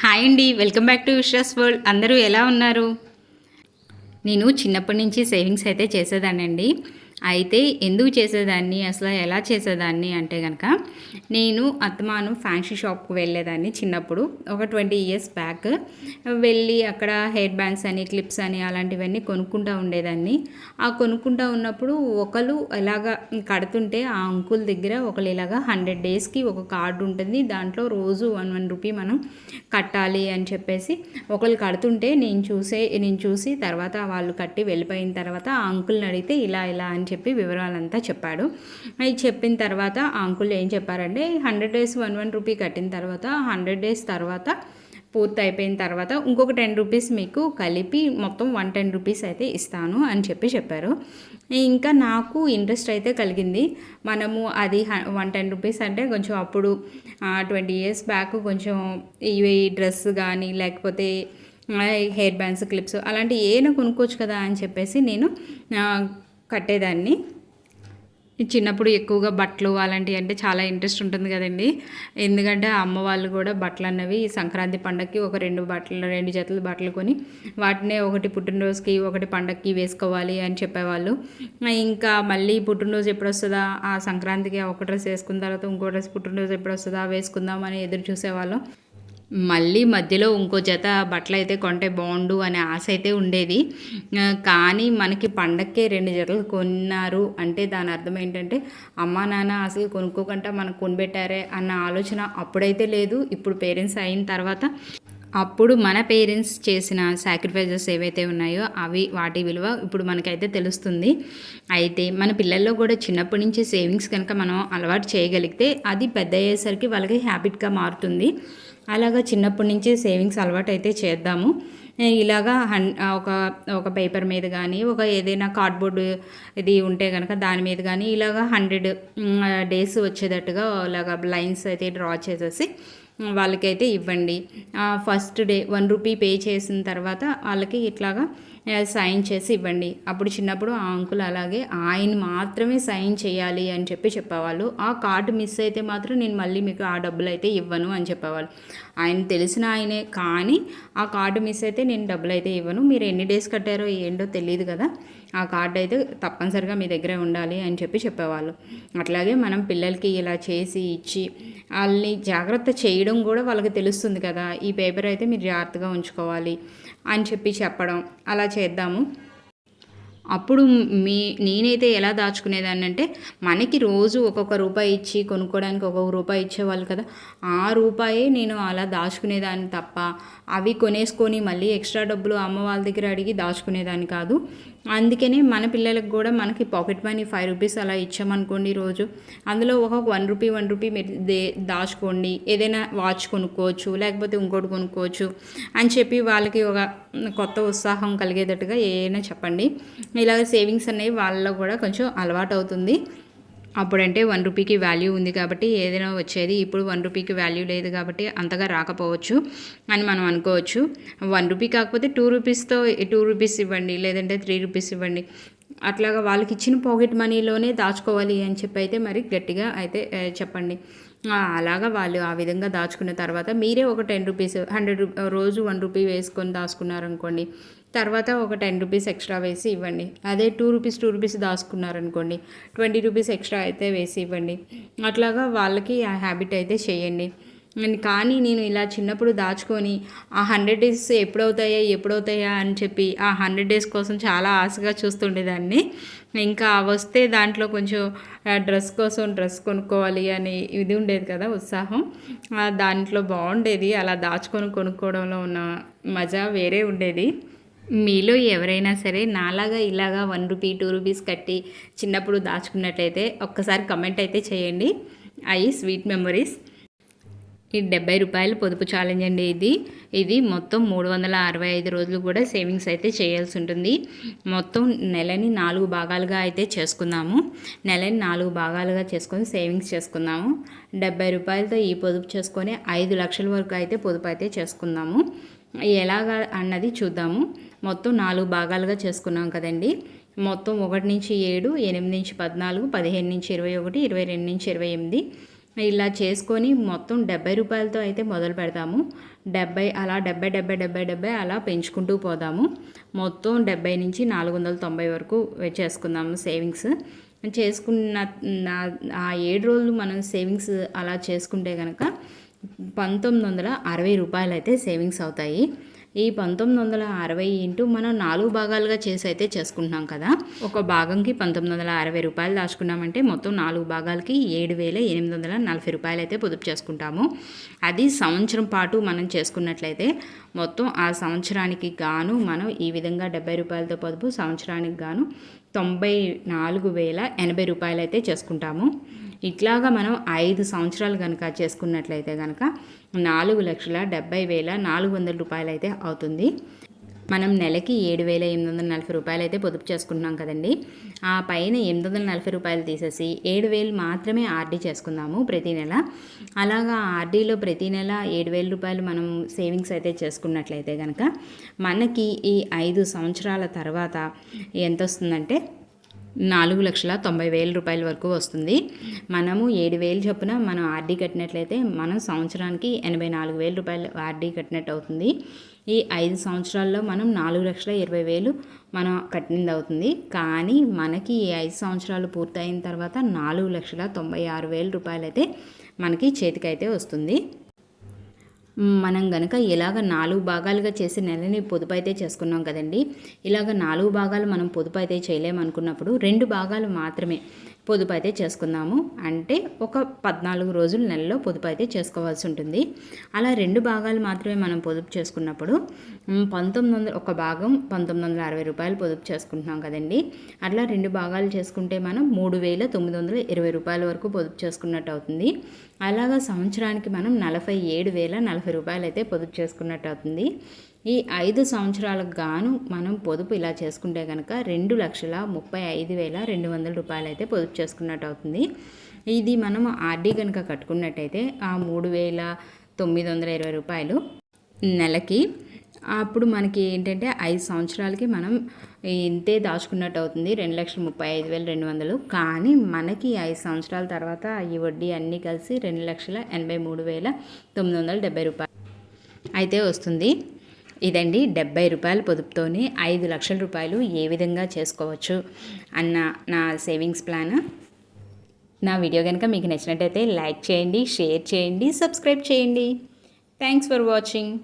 Hi అండి welcome back to Vishwas world. అందరూ ఎలా ఉన్నారు? నేను చిన్నప్పటి నుంచి సేవింగ్స్ అయితే చేసేదానండి అయితే ఎందుకు చేసేదాన్ని అసలు ఎలా చేసేదాన్ని అంటే కనుక నేను అత్తమాను ఫ్యాన్సీ షాప్కి వెళ్ళేదాన్ని చిన్నప్పుడు. ఒక ట్వంటీ ఇయర్స్ బ్యాక్ వెళ్ళి అక్కడ హెయిర్ బ్యాండ్స్ అని క్లిప్స్ అని అలాంటివన్నీ కొనుక్కుంటూ ఉండేదాన్ని. ఆ కొనుక్కుంటూ ఉన్నప్పుడు ఒకరు ఎలాగా కడుతుంటే ఆ అంకుల్ దగ్గర ఒకరు ఇలాగా హండ్రెడ్ డేస్కి ఒక కార్డు ఉంటుంది. దాంట్లో రోజు వన్ వన్ రూపీ మనం కట్టాలి అని చెప్పేసి ఒకరు కడుతుంటే నేను చూసే నేను చూసి తర్వాత వాళ్ళు కట్టి వెళ్ళిపోయిన తర్వాత ఆ అంకుల్ని అడిగితే ఇలా ఇలా అని చెప్పి వివరాలంతా చెప్పాడు. అది చెప్పిన తర్వాత ఆ అంకుల్ ఏం చెప్పారంటే hundred days one one rupee కట్టిన తర్వాత హండ్రెడ్ డేస్ తర్వాత పూర్తి అయిపోయిన తర్వాత ఇంకొక టెన్ రూపీస్ మీకు కలిపి మొత్తం వన్ టెన్ రూపీస్ అయితే ఇస్తాను అని చెప్పి చెప్పారు. ఇంకా నాకు ఇంట్రెస్ట్ అయితే కలిగింది. మనము అది వన్ టెన్ రూపీస్ అంటే కొంచెం అప్పుడు ట్వంటీ ఇయర్స్ బ్యాక్ కొంచెం ఇవి డ్రెస్ కానీ లేకపోతే హెయిర్ బ్యాండ్స్ క్లిప్స్ అలాంటి ఏమైనా కొనుక్కోవచ్చు కదా అని చెప్పేసి నేను కట్టేదాన్ని. చిన్నప్పుడు ఎక్కువగా బట్టలు అలాంటివి అంటే చాలా ఇంట్రెస్ట్ ఉంటుంది కదండి. ఎందుకంటే అమ్మ వాళ్ళు కూడా బట్టలు అన్నవి సంక్రాంతి పండగకి ఒక రెండు బట్టలు రెండు జతలు బట్టలు కొని వాటినే ఒకటి పుట్టినరోజుకి ఒకటి పండగకి వేసుకోవాలి అని చెప్పేవాళ్ళు. ఇంకా మళ్ళీ పుట్టినరోజు ఎప్పుడు వస్తుందా ఆ సంక్రాంతికి ఒక డ్రెస్ వేసుకున్న తర్వాత ఇంకో డ్రెస్ పుట్టినరోజు ఎప్పుడు వస్తుందా వేసుకుందాం అని ఎదురు చూసేవాళ్ళం. మళ్ళీ మధ్యలో ఇంకో జత బట్టలు అయితే కొంటే బాగుండు అనే ఆశ అయితే ఉండేది. కానీ మనకి పండక్కే రెండు జతలు కొన్నారు. అంటే దాని అర్థం ఏంటంటే అమ్మా నాన్న అసలు కొనుక్కోకుండా మనకు కొనిపెట్టారే అన్న ఆలోచన అప్పుడైతే లేదు. ఇప్పుడు పేరెంట్స్ అయిన తర్వాత అప్పుడు మన పేరెంట్స్ చేసిన సాక్రిఫైజెస్ ఏవైతే ఉన్నాయో అవి వాటి విలువ ఇప్పుడు మనకైతే తెలుస్తుంది. అయితే మన పిల్లల్లో కూడా చిన్నప్పటి నుంచి సేవింగ్స్ కనుక మనం అలవాటు చేయగలిగితే అది పెద్ద అయ్యేసరికి వాళ్ళకి హ్యాబిట్గా మారుతుంది. అలాగా చిన్నప్పటి నుంచి సేవింగ్స్ అలవాటు అయితే చేద్దాము ఇలాగా హన్ ఒక ఒక పేపర్ మీద కానీ ఒక ఏదైనా కార్డ్బోర్డు ఇది ఉంటే కనుక దాని మీద కానీ ఇలాగా హండ్రెడ్ డేస్ వచ్చేటట్టుగా ఇలాగ లైన్స్ అయితే డ్రా చేసేసి వాళ్ళకైతే ఇవ్వండి. First day one rupee pay చేసిన తర్వాత వాళ్ళకి ఇట్లాగా సైన్ చేసి ఇవ్వండి. అప్పుడు చిన్నప్పుడు ఆ అంకుల్ అలాగే ఆయన మాత్రమే సైన్ చేయాలి అని చెప్పి చెప్పేవాళ్ళు. ఆ కార్డు మిస్ అయితే మాత్రం నేను మళ్ళీ మీకు ఆ డబ్బులు అయితే ఇవ్వను అని చెప్పేవాళ్ళు. ఆయన తెలిసిన ఆయనే కానీ ఆ కార్డు మిస్ అయితే నేను డబ్బులు అయితే ఇవ్వను. మీరు ఎన్ని డేస్ కట్టారో ఏంటో తెలియదు కదా. ఆ కార్డు అయితే తప్పనిసరిగా మీ దగ్గరే ఉండాలి అని చెప్పి చెప్పేవాళ్ళు. అట్లాగే మనం పిల్లలకి ఇలా చేసి ఇచ్చి వాళ్ళని జాగ్రత్త చేయడం కూడా వాళ్ళకి తెలుస్తుంది కదా. ఈ పేపర్ అయితే మీరు జాగ్రత్తగా ఉంచుకోవాలి అని చెప్పి చెప్పడం అలా చేద్దాము. అప్పుడు మీ నేనైతే ఎలా దాచుకునేదాన్ని అంటే మనకి రోజు ఒక్కొక్క రూపాయి ఇచ్చి కొనుక్కోవడానికి ఒక్కొక్క రూపాయి ఇచ్చేవాళ్ళు కదా. ఆ రూపాయే నేను అలా దాచుకునేదాన్ని తప్ప అవి కొనేసుకొని మళ్ళీ ఎక్స్ట్రా డబ్బులు అమ్మ వాళ్ళ దగ్గర అడిగి దాచుకునేదాన్ని కాదు. అందుకనే మన పిల్లలకు కూడా మనకి పాకెట్ మనీ ఫైవ్ రూపీస్ అలా ఇచ్చామనుకోండి రోజు అందులో ఒక వన్ రూపీ వన్ రూపీ మీరు దే దాచుకోండి. ఏదైనా వాచ్ కొనుక్కోవచ్చు లేకపోతే ఇంకోటి కొనుక్కోవచ్చు అని చెప్పి వాళ్ళకి ఒక కొత్త ఉత్సాహం కలిగేటట్టుగా ఏదైనా చెప్పండి. ఇలాగ సేవింగ్స్ అనేవి వాళ్ళలో కూడా కొంచెం అలవాటు అవుతుంది అప్పుడంటే వన్ రూపీకి వాల్యూ ఉంది కాబట్టి ఏదైనా వచ్చేది ఇప్పుడు వన్ రూపీకి వాల్యూ లేదు కాబట్టి అంతగా రాకపోవచ్చు అని మనం అనుకోవచ్చు. వన్ రూపీ కాకపోతే టూ రూపీస్తో టూ రూపీస్ ఇవ్వండి లేదంటే త్రీ రూపీస్ ఇవ్వండి. అట్లాగా వాళ్ళకి ఇచ్చిన పాకెట్ మనీలోనే దాచుకోవాలి అని చెప్పి అయితే మరి గట్టిగా అయితే చెప్పండి. అలాగా వాళ్ళు ఆ విధంగా దాచుకున్న తర్వాత మీరే ఒక టెన్ రూపీస్ హండ్రెడ్ రోజు వన్ రూపీ వేసుకొని దాచుకున్నారనుకోండి తర్వాత ఒక టెన్ రూపీస్ ఎక్స్ట్రా వేసి ఇవ్వండి. అదే టూ రూపీస్ టూ రూపీస్ దాచుకున్నారనుకోండి ట్వంటీ రూపీస్ ఎక్స్ట్రా అయితే వేసి ఇవ్వండి. అట్లాగా వాళ్ళకి ఆ హ్యాబిట్ అయితే చేయండి. అండ్ కానీ నేను ఇలా చిన్నప్పుడు దాచుకొని ఆ హండ్రెడ్ డేస్ ఎప్పుడవుతాయా ఎప్పుడవుతాయా అని చెప్పి ఆ హండ్రెడ్ డేస్ కోసం చాలా ఆశగా చూస్తుండేదాన్ని. ఇంకా వస్తే దాంట్లో కొంచెం డ్రెస్ కోసం డ్రెస్ కొనుక్కోవాలి అని ఇది ఉండేది కదా ఉత్సాహం. దాంట్లో బాగుండేది. అలా దాచుకొని కొనుక్కోవడంలో ఉన్న మజా వేరే ఉండేది. మీలో ఎవరైనా సరే నాలాగా ఇలాగా వన్ రూపీ టూ రూపీస్ కట్టి చిన్నప్పుడు దాచుకున్నట్లయితే ఒక్కసారి కమెంట్ అయితే చేయండి. అవి స్వీట్ మెమరీస్. ఈ డెబ్బై రూపాయలు పొదుపు ఛాలెంజ్ అండి ఇది. ఇది మొత్తం మూడు వందల అరవై ఐదు రోజులు కూడా సేవింగ్స్ అయితే చేయాల్సి ఉంటుంది. మొత్తం నెలని నాలుగు భాగాలుగా అయితే చేసుకుందాము. నెలని నాలుగు భాగాలుగా చేసుకొని సేవింగ్స్ చేసుకుందాము. డెబ్బై రూపాయలతో ఈ పొదుపు చేసుకొని ఐదు లక్షల వరకు అయితే పొదుపు అయితే చేసుకుందాము. ఎలాగా అన్నది చూద్దాము. మొత్తం నాలుగు భాగాలుగా చేసుకున్నాం కదండి. మొత్తం ఒకటి నుంచి ఏడు ఎనిమిది నుంచి పద్నాలుగు పదిహేను నుంచి ఇరవై ఒకటి ఇరవై రెండు నుంచి ఇరవై ఎనిమిది. ఇలా చేసుకొని మొత్తం డెబ్బై రూపాయలతో అయితే మొదలు పెడతాము. డెబ్బై అలా డెబ్బై డెబ్బై డెబ్బై డెబ్బై అలా పెంచుకుంటూ పోదాము. మొత్తం డెబ్బై నుంచి నాలుగు వందల తొంభై వరకు చేసుకుందాము సేవింగ్స్. చేసుకున్న ఆ ఏడు రోజులు మనం సేవింగ్స్ అలా చేసుకుంటే కనుక పంతొమ్మిది వందల అరవై రూపాయలు అయితే సేవింగ్స్ అవుతాయి. ఈ పంతొమ్మిది వందల అరవై ఇంటూ మనం నాలుగు భాగాలుగా చేసి అయితే చేసుకుంటున్నాం కదా. ఒక భాగంకి పంతొమ్మిది వందల అరవై రూపాయలు దాచుకున్నామంటే మొత్తం నాలుగు భాగాలకి ఏడు వేల ఎనిమిది వందల నలభై రూపాయలు అయితే పొదుపు చేసుకుంటాము. అది సంవత్సరం పాటు మనం చేసుకున్నట్లయితే మొత్తం ఆ సంవత్సరానికి గాను మనం ఈ విధంగా డెబ్బై రూపాయలతో పొదుపు సంవత్సరానికి గాను తొంభై నాలుగు వేల ఎనభై రూపాయలు అయితే చేసుకుంటాము. ఇట్లాగా మనం ఐదు సంవత్సరాలు కనుక చేసుకున్నట్లయితే కనుక నాలుగు లక్షల డెబ్బై వేల నాలుగు వందల రూపాయలు అయితే అవుతుంది. మనం నెలకి ఏడు వేల ఎనిమిది వందల నలభై రూపాయలు అయితే పొదుపు చేసుకుంటున్నాం కదండి. ఆ పైన ఎనిమిది వందల నలభై రూపాయలు తీసేసి ఏడు వేలు మాత్రమే ఆర్డీ చేసుకుందాము ప్రతి నెల. అలాగా ఆర్డీలో ప్రతి నెల ఏడు వేల రూపాయలు మనం సేవింగ్స్ అయితే చేసుకున్నట్లయితే కనుక మనకి ఈ ఐదు సంవత్సరాల తర్వాత ఎంత వస్తుందంటే నాలుగు లక్షల తొంభై వేల రూపాయల వరకు వస్తుంది. మనము ఏడు వేలు చొప్పున మనం ఆర్డీ కట్టినట్లయితే మనం సంవత్సరానికి ఎనభై నాలుగు వేల రూపాయలు ఆర్డీ కట్టినట్టు అవుతుంది. ఈ ఐదు సంవత్సరాల్లో మనం నాలుగు లక్షల ఇరవై వేలు మనం కట్టినది అవుతుంది. కానీ మనకి ఈ ఐదు సంవత్సరాలు పూర్తయిన తర్వాత నాలుగు లక్షల తొంభై ఆరు వేల రూపాయలు అయితే మనకి చేతికైతే వస్తుంది. మనం గనక ఇలాగ నాలుగు భాగాలుగా చేసి నెలని పొదుపు అయితే చేసుకున్నాం కదండి. ఇలాగ నాలుగు భాగాలు మనం పొదుపు అయితే చేయలేమనుకున్నప్పుడు రెండు భాగాలు మాత్రమే. పొదుపు అయితే చేసుకుందాము. అంటే ఒక పద్నాలుగు రోజులు నెలలో పొదుపు అయితే చేసుకోవాల్సి ఉంటుంది. అలా రెండు భాగాలు మాత్రమే మనం పొదుపు చేసుకున్నప్పుడు పంతొమ్మిది వందల ఒక భాగం పంతొమ్మిది వందల అరవై రూపాయలు పొదుపు చేసుకుంటున్నాం కదండి. అట్లా రెండు భాగాలు చేసుకుంటే మనం మూడు వేల తొమ్మిది వందల ఇరవై రూపాయల వరకు పొదుపు చేసుకున్నట్టు అవుతుంది. అలాగా సంవత్సరానికి మనం నలభై ఏడు వేల నలభై రూపాయలు అయితే పొదుపు చేసుకున్నట్టు అవుతుంది. ఈ ఐదు సంవత్సరాలకు గాను మనం పొదుపు ఇలా చేసుకుంటే కనుక రెండు లక్షల ముప్పై ఐదు వేల రెండు వందల రూపాయలు అయితే పొదుపు చేసుకున్నట్టు అవుతుంది. ఇది మనం ఆర్డీ కనుక కట్టుకున్నట్టయితే ఆ మూడు వేల తొమ్మిది వందల ఇరవై రూపాయలు నెలకి. అప్పుడు మనకి ఏంటంటే ఐదు సంవత్సరాలకి మనం ఇంతే దాచుకున్నట్టు అవుతుంది రెండు లక్షల ముప్పై ఐదు వేల రెండు వందలు. కానీ మనకి ఐదు సంవత్సరాల తర్వాత ఈ వడ్డీ అన్నీ కలిసి రెండు లక్షల ఎనభై మూడు వేల తొమ్మిది వందల డెబ్బై రూపాయలు అయితే వస్తుంది. ఇదండి డెబ్బై రూపాయల పొదుపుతోనే ఐదు లక్షల రూపాయలు ఏ విధంగా చేసుకోవచ్చు అన్న నా సేవింగ్స్ ప్లాన్. నా వీడియో కనుక మీకు నచ్చినట్టయితే లైక్ చేయండి షేర్ చేయండి సబ్స్క్రైబ్ చేయండి. Thanks for watching.